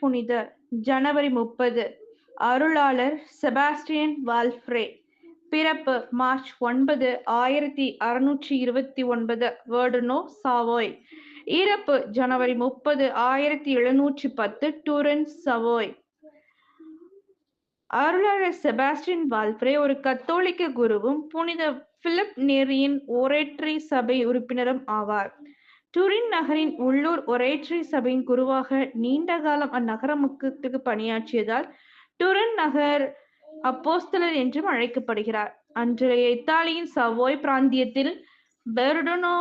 புனிதர் ஜனவரி முப்பது. அருளாளர் செபாஸ்டியன் வால்ஃப்ரே. பிறப்பு மார்ச் ஒன்பது ஆயிரத்தி அறுநூற்றி இருபத்தி ஒன்பது. வேர்டுனோ சாவோய். இறப்பு ஜனவரி முப்பது ஆயிரத்தி எழுநூற்றி பத்து. டூரன் சவோய். அருளாளர் செபாஸ்டியன் வால்ஃப்ரே ஒரு கத்தோலிக்க குருவும் புனித பிலிப் நேரியின் ஒரேட்ரி சபை உறுப்பினரும் ஆவார். டுரின் நகரின் உள்ளூர் ஒரேட்ரி சபையின் குருவாக நீண்ட காலம் அந்நகரமுக்கு பணியாற்றியதால் டுரின் நகர் அப்போஸ்தலர் என்றும் அழைக்கப்படுகிறார். அன்றைய இத்தாலியின் சவோய் பிராந்தியத்தில் பெர்டனோ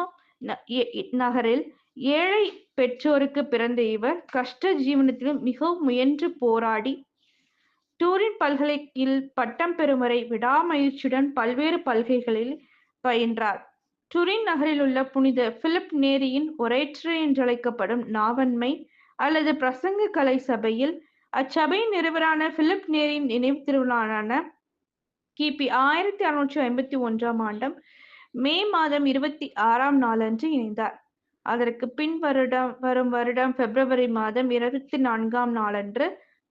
நகரில் ஏழை பெற்றோருக்கு பிறந்த இவர் கஷ்ட ஜீவனத்திலும் மிகவும் முயன்று போராடி டூரின் பல்கலைக்கில் பட்டம் பெறும் வரை விடாமயிற்சியுடன் பல்வேறு பல்கைகளில் பயின்றார். டுரின் நகரில் உள்ள புனித பிலிப் நேரியின் ஒரேற்று என்றழைக்கப்படும் நாவன்மை அல்லது பிரசங்க கலை சபையில் அச்சபையின் நிறுவரான பிலிப் நேரின் நினைவு திருவிழான கிபி ஆயிரத்தி அறுநூற்றி ஐம்பத்தி ஒன்றாம் ஆண்டும் மே மாதம் இருபத்தி ஆறாம் நாளன்று இணைந்தார். அதற்கு பின் வருடம் வரும் வருடம் பிப்ரவரி மாதம் இருபத்தி நான்காம் நாளன்று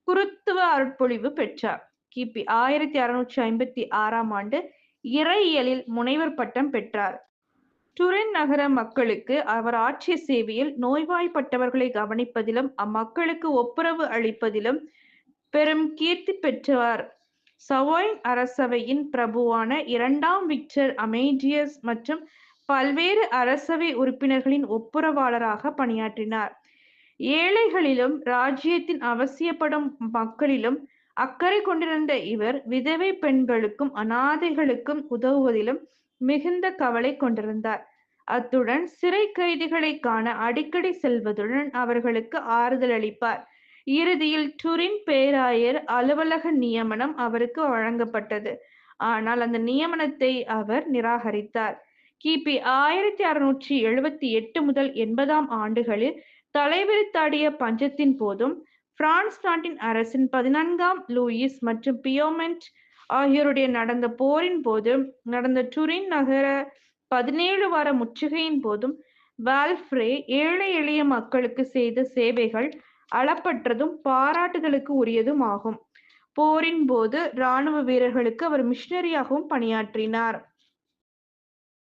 குருத்துவ அருட்பொழிவு பெற்றார். கிபி ஆயிரத்தி அறுநூற்றி ஐம்பத்தி ஆறாம் ஆண்டு இறையியலில் முனைவர் பட்டம் பெற்றார். டுரின் நகர மக்களுக்கு அவர் ஆற்றிய சேவையில் நோய்வாய்ப்பட்டவர்களை கவனிப்பதிலும் அம்மக்களுக்கு ஒப்புரவு அளிப்பதிலும் பெரும் கீர்த்தி பெற்றவர். சவோயின் அரசவையின் பிரபுவான இரண்டாம் விக்டர் அமேடியஸ் மற்றும் பல்வேறு அரசவை உறுப்பினர்களின் ஒப்புரவாளராக பணியாற்றினார். ஏழைகளிலும் ராஜ்யத்தின் அவசியப்படும் மக்களிலும் அக்கறை கொண்டிருந்த இவர் விதவை பெண்களுக்கும் அனாதைகளுக்கும் உதவுவதிலும் மிகுந்த கவலை கொண்டிருந்தார். அத்துடன் சிறை கைதிகளை காண அடிக்கடி செல்வதுடன் அவர்களுக்கு ஆறுதல் அளிப்பார். இறுதியில் டுரின் பேராயர் அலுவலக நியமனம் அவருக்கு வழங்கப்பட்டது. ஆனால் அந்த நியமனத்தை அவர் நிராகரித்தார். கிபி ஆயிரத்தி அறுநூற்றி எழுபத்தி எட்டு முதல் எண்பதாம் ஆண்டுகளில் தலைவிரித்தாடிய பஞ்சத்தின் போதும் பிரான்ஸ் நாட்டின் அரசின் பதினான்காம் லூயிஸ் மற்றும் பியோமெண்ட் ஆகியோருடைய நடந்த போரின் போது நடந்த டுரின் நகர பதினேழு வார முற்றுகையின் போதும் வால்ஃப்ரே ஏழை எளிய மக்களுக்கு செய்த சேவைகள் அளப்பற்றதும் பாராட்டுதலுக்கு உரியதும் ஆகும் போரின் போது இராணுவ வீரர்களுக்கு அவர் மிஷனரியாகவும் பணியாற்றினார்.